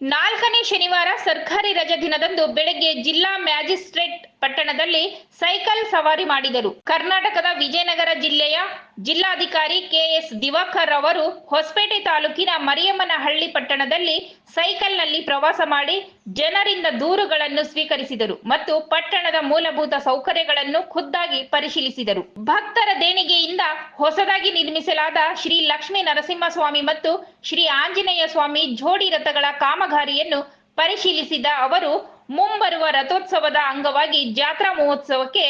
ನಾಲ್ಕನೇ ಶನಿವಾರ ಸರ್ಕಾರಿ ರಜೆ ದಿನದಂದು ಬೆಳಗ್ಗೆ ಜಿಲ್ಲಾ ಮ್ಯಾಜಿಸ್ಟ್ರೇಟ್ ಪಟ್ಟಣದಲ್ಲಿ ಸೈಕಲ್ ಸವಾರಿ ಮಾಡಿದರು. ಕರ್ನಾಟಕದ ವಿಜಯನಗರ ಜಿಲ್ಲೆಯ ಜಿಲ್ಲಾಧಿಕಾರಿ ಕೆಎಸ್ ದಿವಾಕರ್ ಅವರು ಹೊಸಪೇಟೆ ತಾಲೂಕಿನ ಮರಿಯಮ್ಮನಹಳ್ಳಿ ಪಟ್ಟಣದಲ್ಲಿ ಸೈಕಲ್ನಲ್ಲಿ ಪ್ರವಾಸ ಮಾಡಿ ಜನರಿಂದ ದೂರುಗಳನ್ನು ಸ್ವೀಕರಿಸಿದರು ಮತ್ತು ಪಟ್ಟಣದ ಮೂಲಭೂತ ಸೌಕರ್ಯಗಳನ್ನು ಖುದ್ದಾಗಿ ಪರಿಶೀಲಿಸಿದರು. ಭಕ್ತರ ದೇಣಿಗೆಯಿಂದ ಹೊಸದಾಗಿ ನಿರ್ಮಿಸಲಾದ ಶ್ರೀ ಲಕ್ಷ್ಮೀ ನರಸಿಂಹಸ್ವಾಮಿ ಮತ್ತು ಶ್ರೀ ಆಂಜನೇಯ ಸ್ವಾಮಿ ಜೋಡಿ ರಥಗಳ ಕಾಮಗಾರಿಯನ್ನು ಪರಿಶೀಲಿಸಿದ ಅವರು, ಮುಂಬರುವ ರಥೋತ್ಸವದ ಅಂಗವಾಗಿ ಜಾತ್ರಾ ಮಹೋತ್ಸವಕ್ಕೆ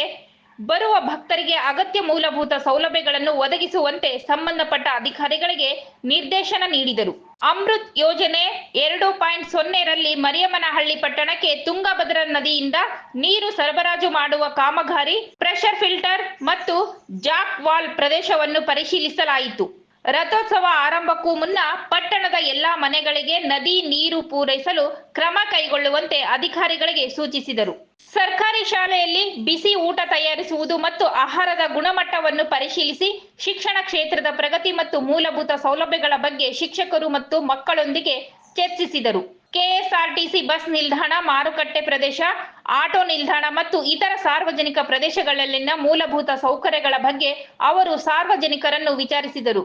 ಬರುವ ಭಕ್ತರಿಗೆ ಅಗತ್ಯ ಮೂಲಭೂತ ಸೌಲಭ್ಯಗಳನ್ನು ಒದಗಿಸುವಂತೆ ಸಂಬಂಧಪಟ್ಟ ಅಧಿಕಾರಿಗಳಿಗೆ ನಿರ್ದೇಶನ ನೀಡಿದರು. ಅಮೃತ್ ಯೋಜನೆ ಎರಡು ಪಾಯಿಂಟ್ ಸೊನ್ನೆರಲ್ಲಿ ಮರಿಯಮ್ಮನಹಳ್ಳಿ ಪಟ್ಟಣಕ್ಕೆ ತುಂಗಭದ್ರಾ ನದಿಯಿಂದ ನೀರು ಸರಬರಾಜು ಮಾಡುವ ಕಾಮಗಾರಿ ಪ್ರೆಷರ್ ಫಿಲ್ಟರ್ ಮತ್ತು ಜಾಕ್ ವಾಲ್ ಪ್ರದೇಶವನ್ನು ಪರಿಶೀಲಿಸಲಾಯಿತು. ರಥೋತ್ಸವ ಆರಂಭಕ್ಕೂ ಮುನ್ನ ಪಟ್ಟಣದ ಎಲ್ಲಾ ಮನೆಗಳಿಗೆ ನದಿ ನೀರು ಪೂರೈಸಲು ಕ್ರಮ ಕೈಗೊಳ್ಳುವಂತೆ ಅಧಿಕಾರಿಗಳಿಗೆ ಸೂಚಿಸಿದರು. ಸರ್ಕಾರಿ ಶಾಲೆಯಲ್ಲಿ ಬಿಸಿ ಊಟ ತಯಾರಿಸುವುದು ಮತ್ತು ಆಹಾರದ ಗುಣಮಟ್ಟವನ್ನು ಪರಿಶೀಲಿಸಿ ಶಿಕ್ಷಣ ಕ್ಷೇತ್ರದ ಪ್ರಗತಿ ಮತ್ತು ಮೂಲಭೂತ ಸೌಲಭ್ಯಗಳ ಬಗ್ಗೆ ಶಿಕ್ಷಕರು ಮತ್ತು ಮಕ್ಕಳೊಂದಿಗೆ ಚರ್ಚಿಸಿದರು. ಕೆಎಸ್ಆರ್ಟಿಸಿ ಬಸ್ ನಿಲ್ದಾಣ, ಮಾರುಕಟ್ಟೆ ಪ್ರದೇಶ, ಆಟೋ ನಿಲ್ದಾಣ ಮತ್ತು ಇತರ ಸಾರ್ವಜನಿಕ ಪ್ರದೇಶಗಳಲ್ಲಿನ ಮೂಲಭೂತ ಸೌಕರ್ಯಗಳ ಬಗ್ಗೆ ಅವರು ಸಾರ್ವಜನಿಕರನ್ನು ವಿಚಾರಿಸಿದರು.